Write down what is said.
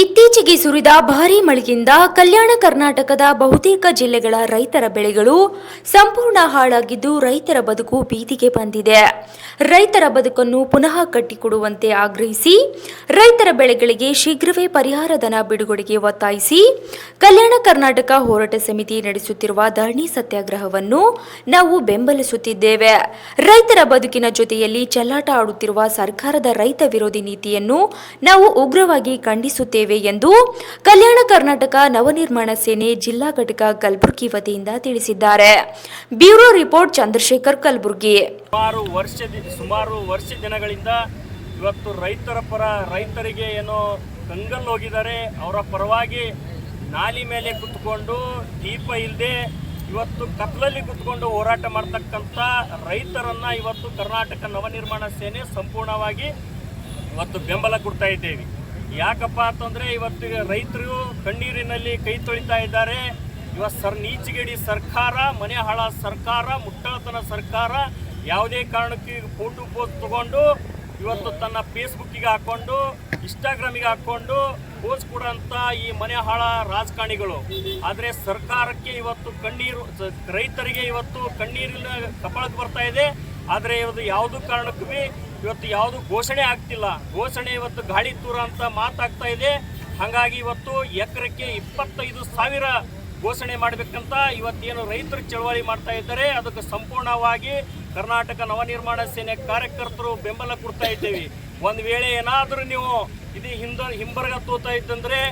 ಇತ್ತೀಚೆಗೆ ಸುರಿದ ಭಾರೀ ಮಳೆಯಿಂದ ಕಲ್ಯಾಣ ಕರ್ನಾಟಕದ ಬಹುತೇಕ ಜಿಲ್ಲೆಗಳ ರೈತರ ಬೆಳೆಗಳು ಸಂಪೂರ್ಣ ಹಾಳಾಗಿದ್ದು ರೈತರ ಬದುಕು ಬೀದಿಗೆ ಬಂದಿದೆ. ರೈತರ ಬದುಕನ್ನು ಪುನಃ ಕಟ್ಟಿಕೊಡುವಂತೆ ಆಗ್ರಹಿಸಿ, ರೈತರ ಬೆಳೆಗಳಿಗೆ ಶೀಘ್ರವೇ ಪರಿಹಾರ ಧನ ಬಿಡುಗಡೆಗೆ ಒತ್ತಾಯಿಸಿ, ಕಲ್ಯಾಣ ಕರ್ನಾಟಕ ಹೋರಾಟ ಸಮಿತಿ ನಡೆಸುತ್ತಿರುವ ಧರಣಿ ಸತ್ಯಾಗ್ರಹವನ್ನು ನಾವು ಬೆಂಬಲಿಸುತ್ತಿದ್ದೇವೆ. ರೈತರ ಬದುಕಿನ ಜೊತೆಯಲ್ಲಿ ಚೆಲ್ಲಾಟ ಆಡುತ್ತಿರುವ ಸರ್ಕಾರದ ರೈತ ವಿರೋಧಿ ನೀತಿಯನ್ನು ನಾವು ಉಗ್ರವಾಗಿ ಖಂಡಿಸುತ್ತೇವೆ. ಎಂದು ಕಲ್ಯಾಣ ಕರ್ನಾಟಕ ನವನಿರ್ಮಾಣ ಸೇನೆ ಜಿಲ್ಲಾ ಘಟಕ ಕಲಬುರಗಿ ವತಿಯಿಂದ ತಿಳಿಸಿದ್ದಾರೆ. Bureau report Chandrashekhar Kalaburagi. ಸುಮಾರು ವರ್ಷ ಸುಮಾರು ವರ್ಷ ದಿನಗಳಿಂದ ಇವತ್ತು ರೈತರ ಪರ ರೈತರಿಗೆ ಏನೋ ಕಂಗಲ್ ಹೋಗಿದ್ದಾರೆ. ಅವರ ಪರವಾಗಿ ನಾಲಿ ಮೇಲೆ ಕುತ್ಕೊಂಡು ದೀಪ ಇಲ್ಲದೆ ಇವತ್ತು ಕತ್ಲಲ್ಲಿ ಕುತ್ಕೊಂಡು ಹೋರಾಟ ಮಾಡ್ತಕ್ಕಂಥ ರೈತರನ್ನ ಇವತ್ತು ಕರ್ನಾಟಕ ನವನಿರ್ಮಾಣ ಸೇನೆ ಸಂಪೂರ್ಣವಾಗಿ ಇವತ್ತು ಬೆಂಬಲ ಕೊಡ್ತಾ ಇದ್ದೇವೆ. ಯಾಕಪ್ಪ ಅಂತಂದ್ರೆ ಇವತ್ತು ರೈತರು ಕಣ್ಣೀರಿನಲ್ಲಿ ಕೈ ತೊಳಿತಾ ಇದ್ದಾರೆ. ಇವತ್ತು ಸರ್ ನೀಚಗೇಡಿ ಸರ್ಕಾರ ಮನೆ ಹಾಳ ಸರ್ಕಾರ, ಮುಟ್ಟಳತನ ಸರ್ಕಾರ ಯಾವುದೇ ಕಾರಣಕ್ಕೆ ಫೋಟೋ ಪೋಸ್ಟ್ ತಗೊಂಡು ಇವತ್ತು ತನ್ನ ಫೇಸ್ಬುಕ್ಕಿಗೆ ಹಾಕೊಂಡು, ಇನ್ಸ್ಟಾಗ್ರಾಮಿಗೆ ಹಾಕೊಂಡು ಪೋಸ್ಟ್ ಕೊಡೋಂಥ ಈ ಮನೆ ಹಾಳ ರಾಜಕಾರಣಿಗಳು. ಆದರೆ ಸರ್ಕಾರಕ್ಕೆ ಇವತ್ತು ಕಣ್ಣೀರು, ರೈತರಿಗೆ ಇವತ್ತು ಕಣ್ಣೀರಿನ ಕಪಾಳಕ್ಕೆ ಬರ್ತಾ ಇದೆ. ಆದರೆ ಇವತ್ತು ಯಾವುದೂ ಕಾರಣಕ್ಕೂ ಇವತ್ತು ಯಾವುದು ಘೋಷಣೆ ಆಗ್ತಿಲ್ಲ. ಘೋಷಣೆ ಇವತ್ತು ಗಾಳಿ ತೂರ ಅಂತ ಮಾತಾಗ್ತಾ ಇದೆ. ಹಾಗಾಗಿ ಇವತ್ತು ಎಕರೆಕ್ಕೆ ಇಪ್ಪತ್ತೈದು ಸಾವಿರ ಘೋಷಣೆ ಮಾಡಬೇಕಂತ ಇವತ್ತೇನು ರೈತರು ಚಳವಳಿ ಮಾಡ್ತಾ ಇದ್ದಾರೆ. ಅದಕ್ಕೆ ಸಂಪೂರ್ಣವಾಗಿ ಕರ್ನಾಟಕ ನವನಿರ್ಮಾಣ ಸೇನೆ ಕಾರ್ಯಕರ್ತರು ಬೆಂಬಲ ಕೊಡ್ತಾ ಇದ್ದೇವೆ. ಒಂದು ವೇಳೆ ಏನಾದರೂ ನೀವು ಇದು ಹಿಂದ ಹಿಂಬರ್ಗ ತೋತಾ ಇದ್ದಂದ್ರೆ